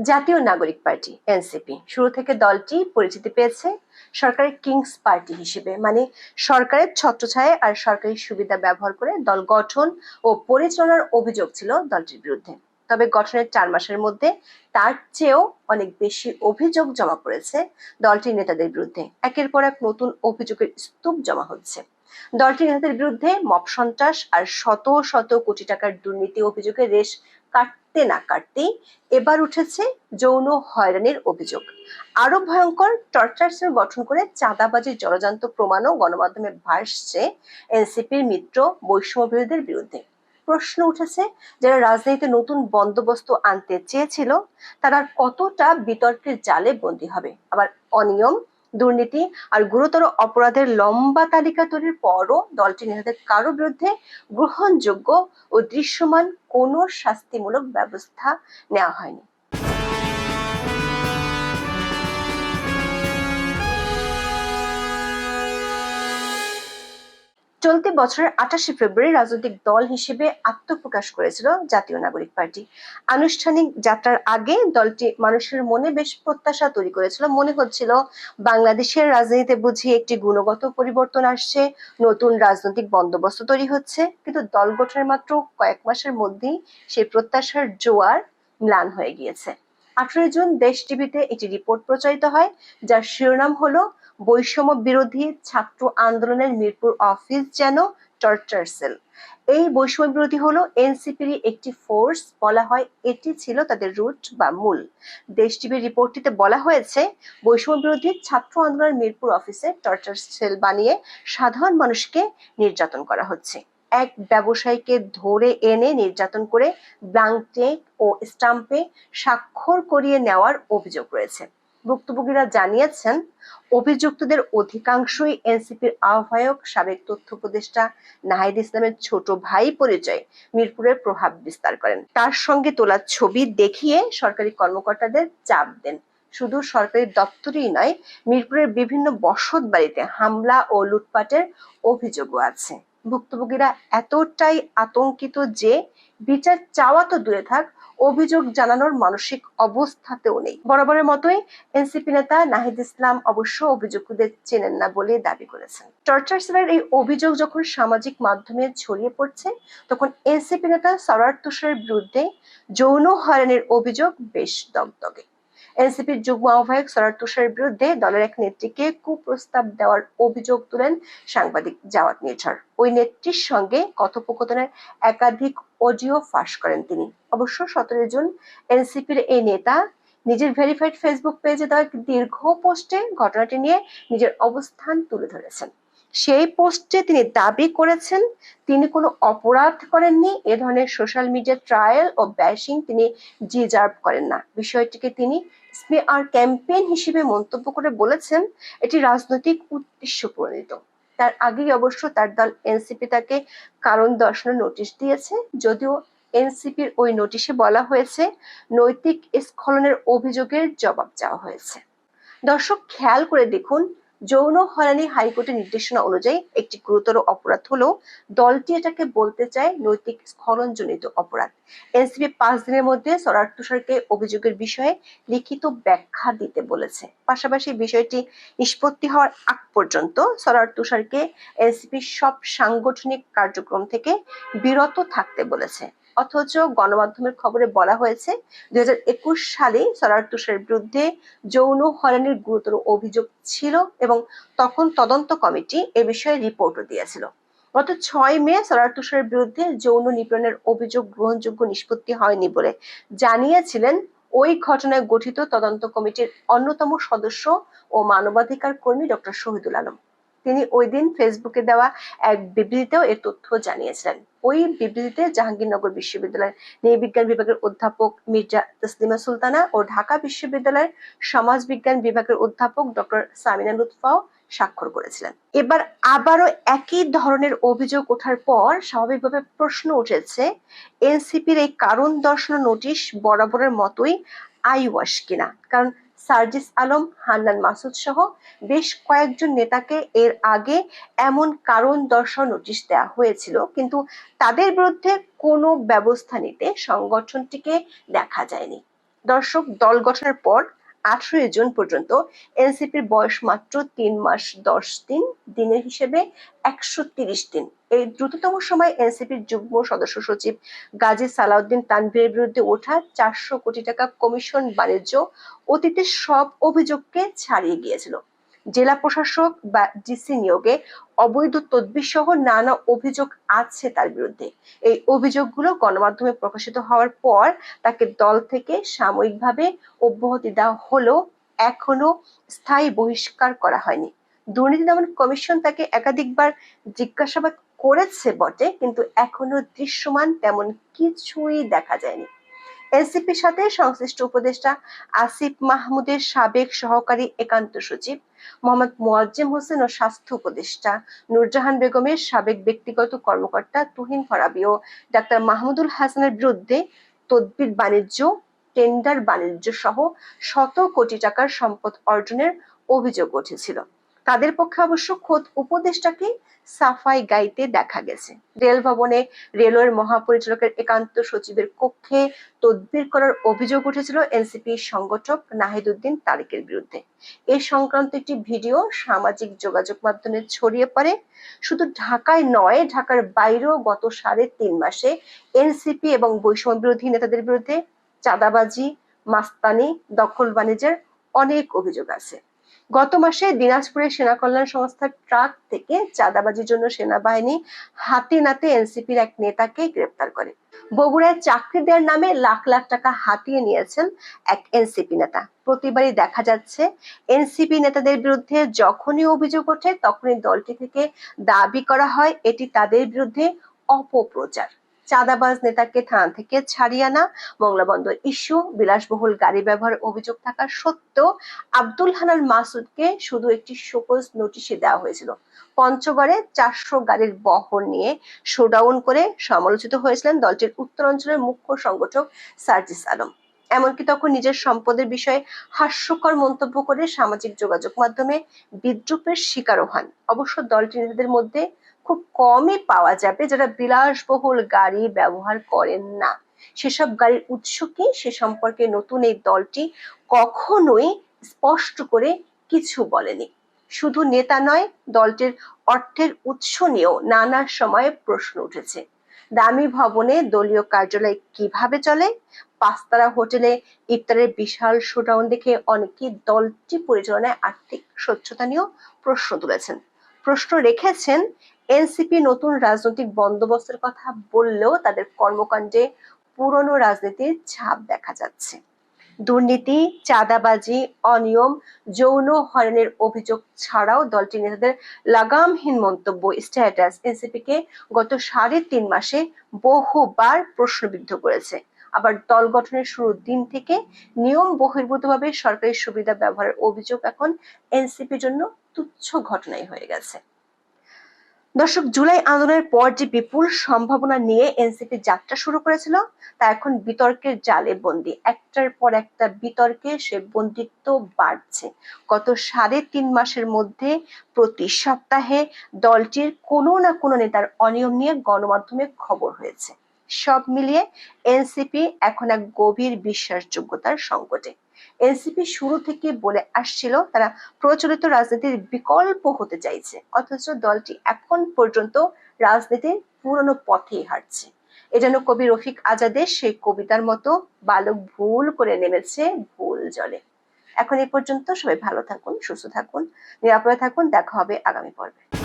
জাতীয় নাগরিক party, NCP. শুরু থেকে দলটি পরিচিতি পেয়েছে সরকারের কিংস পার্টি হিসেবে মানে সরকারের ছত্রছায়া আর সরকারি সুবিধা ব্যবহার করে দল গঠন ও পরিচালনার অভিযোগ ছিল দলটির বিরুদ্ধে। তবে গঠনের চার মাসের মধ্যে তার চেয়েও অনেক বেশি অভিযোগ জমা পড়েছে দলটির নেতাদের বিরুদ্ধে। একের পর এক নতুন অভিযোগের স্তূপ জমা হচ্ছে। দলটির নেতাদের বিরুদ্ধে মব সন্ত্রাস আর শত শত কোটি টাকার দুর্নীতি অভিযোগের রেশ কাটতে না কাটতেই এবার উঠেছে যৌন হয়রানির অভিযোগ। আরও ভয়ঙ্কর টর্চার সেল গঠন করে চাঁদাবাজির জলজান্ত প্রমাণও গণমাধ্যমে ভাসছে এনসিপির মিত্র বৈষম্য বিরোধীদের বিরুদ্ধে। প্রশ্ন উঠেছে, যারা রাজনীতিতে নতুন বন্দোবস্ত আনতে চেয়েছিল, তারা কতটা বিতর্কের জালে বন্দী হবে? আবার অনিয়ম দুর্নীতি আর গুরুতর অপরাধের লম্বা তালিকা তৈরির পরও দলটি নেতাদের কারও বিরুদ্ধে গ্রহণযোগ্য ও দৃশ্যমান কোনো শাস্তিমূলক ব্যবস্থা নেওয়া হয়নি। চলতি বছরের আঠাশে ফেব্রুয়ারি রাজনৈতিক দল হিসেবে আত্মপ্রকাশ করেছিল জাতীয় নাগরিক পার্টি। আনুষ্ঠানিক যাত্রার আগে দলটি মানুষের মনে বেশ প্রত্যাশা তৈরি করেছিল। মনে হচ্ছিল বাংলাদেশের রাজনীতিতে বুঝি একটি গুণগত পরিবর্তন আসছে, নতুন রাজনৈতিক বন্দোবস্ত তৈরি হচ্ছে, কিন্তু দল গঠনের মাত্র কয়েক মাসের মধ্যেই সেই প্রত্যাশার জোয়ার ম্লান হয়ে গিয়েছে। আঠারোই জুন দেশ টিভিতে একটি রিপোর্ট প্রচারিত হয়, যার শিরোনাম হলো বৈষম্য বিরোধী ছাত্র আন্দোলনের মিরপুর অফিস যেন টর্চার সেল। এই বৈষম্য বিরোধী হলো এনসিপির একটি ফোর্স, বলা হয় এটি ছিল তাদের রুট বা মূল। দেশ টিভির রিপোর্টটিতে বলা হয়েছে, বৈষম্য বিরোধী ছাত্র আন্দোলনের মিরপুর অফিসে টর্চার সেল বানিয়ে সাধারণ মানুষকে নির্যাতন করা হচ্ছে। এক ব্যবসায়ীকে ধরে এনে নির্যাতন করে ব্লাঙ্ক ও স্টাম্পে স্বাক্ষর করিয়ে নেওয়ার অভিযোগ রয়েছে। ভুক্তভোগীরা জানিয়েছেন, অভিযুক্তদের অধিকাংশই এনসিপির আহ্বায়ক, সাবেক তথ্য উপদেষ্টা নাহিদ ইসলামের ছোট ভাই পরিচয় মিরপুরের প্রভাব বিস্তার করেন। তার সঙ্গে তোলা ছবি দেখিয়ে সরকারি কর্মকর্তাদের চাপ দেন। শুধু সরকারি দপ্তরেই নয়, মিরপুরের বিভিন্ন বসত বাড়িতে হামলা ও লুটপাটের অভিযোগও আছে। ভুক্তভোগীরা এতটাই আতঙ্কিত যে বিচার চাওয়া তো দূরে থাক অভিযোগ জানানোর মানসিক অবস্থাতেও নেই। বরাবরের মতোই এনসিপি নেতা নাহিদ ইসলাম অবশ্য অভিযুক্তদের চেনেন না বলে দাবি করেছেন। টর্চার সেলের এই অভিযোগ যখন সামাজিক মাধ্যমে ছড়িয়ে পড়ছে, তখন এনসিপি নেতা সরার তুষারের বিরুদ্ধে যৌন হয়রানির অভিযোগ বেশ দগদগে এনসিপির যুগ্ম আহ্বায়ক সরার তুষারের বিরুদ্ধে দলের এক নেত্রীকে কুপ্রস্তাব দেওয়ার অভিযোগ তুলেন সাংবাদিক জাওয়াত নির্ঝর। ওই নেত্রীর সঙ্গে কথোপকথনের একাধিক অডিও ফাঁস করেন তিনি। অবশ্য সতেরো জুন এনসিপির এই নেতা নিজের ভেরিফাইড ফেসবুক পেজে দেওয়া এক দীর্ঘ পোস্টে ঘটনাটি নিয়ে নিজের অবস্থান তুলে ধরেছেন। সেই পোস্টে তিনি দাবি করেছেন, তিনি কোনো অপরাধ করেননি, এ ধরনের সোশ্যাল মিডিয়া ট্রায়াল ও ব্যাশিং তিনি ডিজার্ভ করেন না। বিষয়টিকে তিনি স্মিআর ক্যাম্পেইন হিসেবে মন্তব্য করে বলেছেন, এটি রাজনৈতিক উদ্দেশ্য প্রণীত। তার আগেই অবশ্য তার দল এনসিপি তাকে কারণ দর্শানোর নোটিশ দিয়েছে, যদিও এনসিপির ওই নোটিশে বলা হয়েছে, নৈতিক স্খলনের অভিযোগের জবাব চাওয়া হয়েছে। দর্শক, খেয়াল করে দেখুন যৌন হয়রানি হাইকোর্টের নির্দেশনা অনুযায়ী একটি গুরুতর অপরাধ হলেও দলটি এটাকে বলতে চায় নৈতিক স্খলনজনিত অপরাধ। এনসিপি পাঁচ দিনের মধ্যে সরার তুষারকে অভিযোগের বিষয়ে লিখিত ব্যাখ্যা দিতে বলেছে। পাশাপাশি বিষয়টি নিষ্পত্তি হওয়ার আগ পর্যন্ত সরার তুষারকে এনসিপি সব সাংগঠনিক কার্যক্রম থেকে বিরত থাকতে বলেছে। অথচ গণমাধ্যমের খবরে বলা হয়েছে দুই হাজার একুশ সালে সরার তুষারের বিরুদ্ধে যৌন হয়রানির গুরুতর অভিযোগ ছিল এবং তখন তদন্ত কমিটি এ বিষয়ে রিপোর্টও দিয়েছিল। গত ছয় মে সরার তুষারের বিরুদ্ধে যৌন নিপীড়নের অভিযোগ গ্রহণযোগ্য নিষ্পত্তি হয়নি বলে জানিয়েছিলেন। ওই ঘটনায় গঠিত তদন্ত কমিটির অন্যতম সদস্য ও মানবাধিকার কর্মী ডক্টর শহীদুল আলম। তিনি ওই দিন ফেসবুকে দেওয়া এক বিবৃতিতেও এর তথ্য জানিয়েছিলেন। ওই বিবৃতিতে জাহাঙ্গীরনগর বিশ্ববিদ্যালয়ের নৃবিজ্ঞান বিভাগের অধ্যাপক মির্জা তসলিমা সুলতানা ও ঢাকা বিশ্ববিদ্যালয়ের সমাজ বিজ্ঞান বিভাগের অধ্যাপক ডক্টর সামিনা লুৎফাও স্বাক্ষর করেছিলেন। এবার আবারও একই ধরনের অভিযোগ ওঠার পর স্বাভাবিকভাবে প্রশ্ন উঠেছে, এনসিপির এই কারণ দর্শানো নোটিশ বরাবরের মতোই আইওয়াশ কিনা? কারণ সার্জিস আলম, হান্নান মাসুদ সহ বেশ কয়েকজন নেতাকে এর আগে এমন কারণ দর্শাও নোটিশ দেওয়া হয়েছিল। কিন্তু তাদের বিরুদ্ধে কোনো ব্যবস্থা নিতে সংগঠনটিকে দেখা যায়নি। দর্শক, দল গঠনের পর আঠারোই জুন পর্যন্ত এনসিপির বয়স মাত্র তিন মাস দশ দিন, দিনের হিসেবে একশো তিরিশ দিন। এই দ্রুততম সময় এনসিপির যুগ্ম সদস্য সচিব গাজী সালাউদ্দিন তানভীরের বিরুদ্ধে ওঠা চারশো কোটি টাকা কমিশন বাণিজ্য অতীতের সব অভিযোগকে ছাড়িয়ে গিয়েছিল। জেলা প্রশাসক বা ডিসি নিয়োগে অবৈধ তদবির সহ নানা অভিযোগ আছে তার বিরুদ্ধে। এই অভিযোগগুলো গণমাধ্যমে প্রকাশিত হওয়ার পর তাকে দল থেকে সাময়িকভাবে অব্যাহতি দেওয়া হলেও এখনও স্থায়ী বহিষ্কার করা হয়নি। দুর্নীতি দমন কমিশন তাকে একাধিকবার জিজ্ঞাসাবাদ করেছে বটে, কিন্তু এখনও দৃশ্যমান তেমন কিছুই দেখা যায়নি। এনসিপির সাথে সংশ্লিষ্ট উপদেষ্টা আসিফ মাহমুদের সাবেক সহকারী একান্ত সচিব মোহাম্মদ মোয়াজ্জেম হোসেন ও স্বাস্থ্য উপদেষ্টা নূরজাহান বেগমের সাবেক ব্যক্তিগত কর্মকর্তা তুহিন ফরাবি ও ডাক্তার মাহমুদুল হাসানের বিরুদ্ধে তদবির বাণিজ্য, টেন্ডার বাণিজ্য সহ শত কোটি টাকার সম্পদ অর্জনের অভিযোগ উঠেছিল। তাদের পক্ষে অবশ্য খোদ উপদেষ্টাকে সাফাই গাইতে দেখা গেছে। রেল ভবনে রেলওয়ের মহাপরিচালকের একান্ত সচিবের কক্ষে তদবির করার অভিযোগ উঠেছিল এনসিপি সংগঠক নাহিদুদ্দিন তারেকের বিরুদ্ধে। এ সংক্রান্ত একটি ভিডিও সামাজিক যোগাযোগ মাধ্যমে ছড়িয়ে পড়ে। শুধু ঢাকায় নয়, ঢাকার বাইরেও গত সাড়ে তিন মাসে এনসিপি এবং বৈষম্য বিরোধী নেতাদের বিরুদ্ধে চাঁদাবাজি, মাস্তানি, দখল বাণিজ্যের অনেক অভিযোগ আছে। গত মাসে দিনাজপুরের সেনা কল্যাণ সংস্থার ট্রাক থেকে চাঁদাবাজির জন্য সেনাবাহিনী হাতে নাতে এনসিপির এক নেতাকে গ্রেপ্তার করে। বগুড়ায় চাকরি দেওয়ার নামে লাখ লাখ টাকা হাতিয়ে নিয়েছেন এক এনসিপি নেতা। প্রতিবারই দেখা যাচ্ছে, এনসিপি নেতাদের বিরুদ্ধে যখনই অভিযোগ ওঠে, তখনই দলটি থেকে দাবি করা হয়, এটি তাদের বিরুদ্ধে অপপ্রচার। চাঁদাবাজ নেতাকে থানা থেকে ছাড়িয়ে আনা, মংলাবন্দর ইস্যু, বিলাসবহুল গাড়ি ব্যবহার অভিযোগ থাকা সত্ত্বেও আব্দুল হানান মাসুদকে শুধু একটি শোকজ নোটিশে দেওয়া হয়েছিল। পঞ্চগড়ে চারশো গাড়ির বহর নিয়ে শোডাউন করে সমালোচিত হয়েছিলেন দলটির উত্তরাঞ্চলের মুখ্য সংগঠক সার্জিস আলম। এমনকি তখন নিজের সম্পদের বিষয়ে হাস্যকর মন্তব্য করে সামাজিক যোগাযোগ মাধ্যমে বিদ্রুপের শিকারও হন। অবশ্য দলটির নেতাদের মধ্যে খুব কমই পাওয়া যাবে যারা বিলাসবহুল গাড়ি ব্যবহার করেন না। সেসব গাড়ির উৎস কি? সে সম্পর্কে নতুন এই দলটি কখনোই স্পষ্ট করে কিছু বলেনি। শুধু নেতা নয়, দলটির অর্থের উৎস নিয়েও নানা সময়ে প্রশ্ন উঠেছে। দামি ভবনে দলীয় কার্যালয় কীভাবে চলে? পাঁচতারা হোটেলে ইফতারের বিশাল শোডাউন দেখে অনেকে দলটি পরিচালনায় আর্থিক স্বচ্ছতা নিয়েও প্রশ্ন তুলেছেন। প্রশ্ন রেখেছেন এনসিপি নতুন রাজনৈতিক বন্দোবস্তের কথা বললেও তাদের কর্মকাণ্ডে পুরনো রাজনীতির ছাপ দেখা যাচ্ছে। দুর্নীতি, চাঁদাবাজি, অনিয়ম, যৌন হয়রানির অভিযোগ ছাড়াও দলটি নেতাদের লাগামহীন মন্তব্য, স্ট্যাটাস। এনসিপিকে গত সাড়ে তিন মাসে বহুবার প্রশ্নবিদ্ধ করেছে। আবার দল গঠনের শুরুর দিন থেকে নিয়ম বহির্ভূতভাবে সরকারি সুবিধা ব্যবহারের অভিযোগ এখন এনসিপির জন্য তুচ্ছ ঘটনাই হয়ে গেছে। দর্শক, জুলাই আন্দোলনের পর যে বিপুল সম্ভাবনা নিয়ে এনসিপি যাত্রা শুরু করেছিল, তা এখন বিতর্কের জালে বন্দি। একটার পর একটা বিতর্কে সে বন্দিত্ব বাড়ছে। গত সাড়ে তিন মাসের মধ্যে প্রতি সপ্তাহে দলটির কোনো না কোনো নেতার অনিয়ম নিয়ে গণমাধ্যমে খবর হয়েছে। সব মিলিয়ে এনসিপি এখন এক গভীর বিশ্বাসযোগ্যতার সংকটে। এনসিপি শুরু থেকে বলে আসছিল, তারা প্রচলিত রাজনীতির বিকল্প হতে চাইছে। অথচ দলটি এখন পর্যন্ত রাজনীতির পুরনো পথেই হাঁটছে। এজন্য কবি রফিক আজাদের সেই কবিতার মতো বালক ভুল করে নেমেছে ভুল জলে। এখন এই পর্যন্ত সবাই ভালো থাকুন, সুস্থ থাকুন, নিরাপদে থাকুন, দেখা হবে আগামী পর্বে।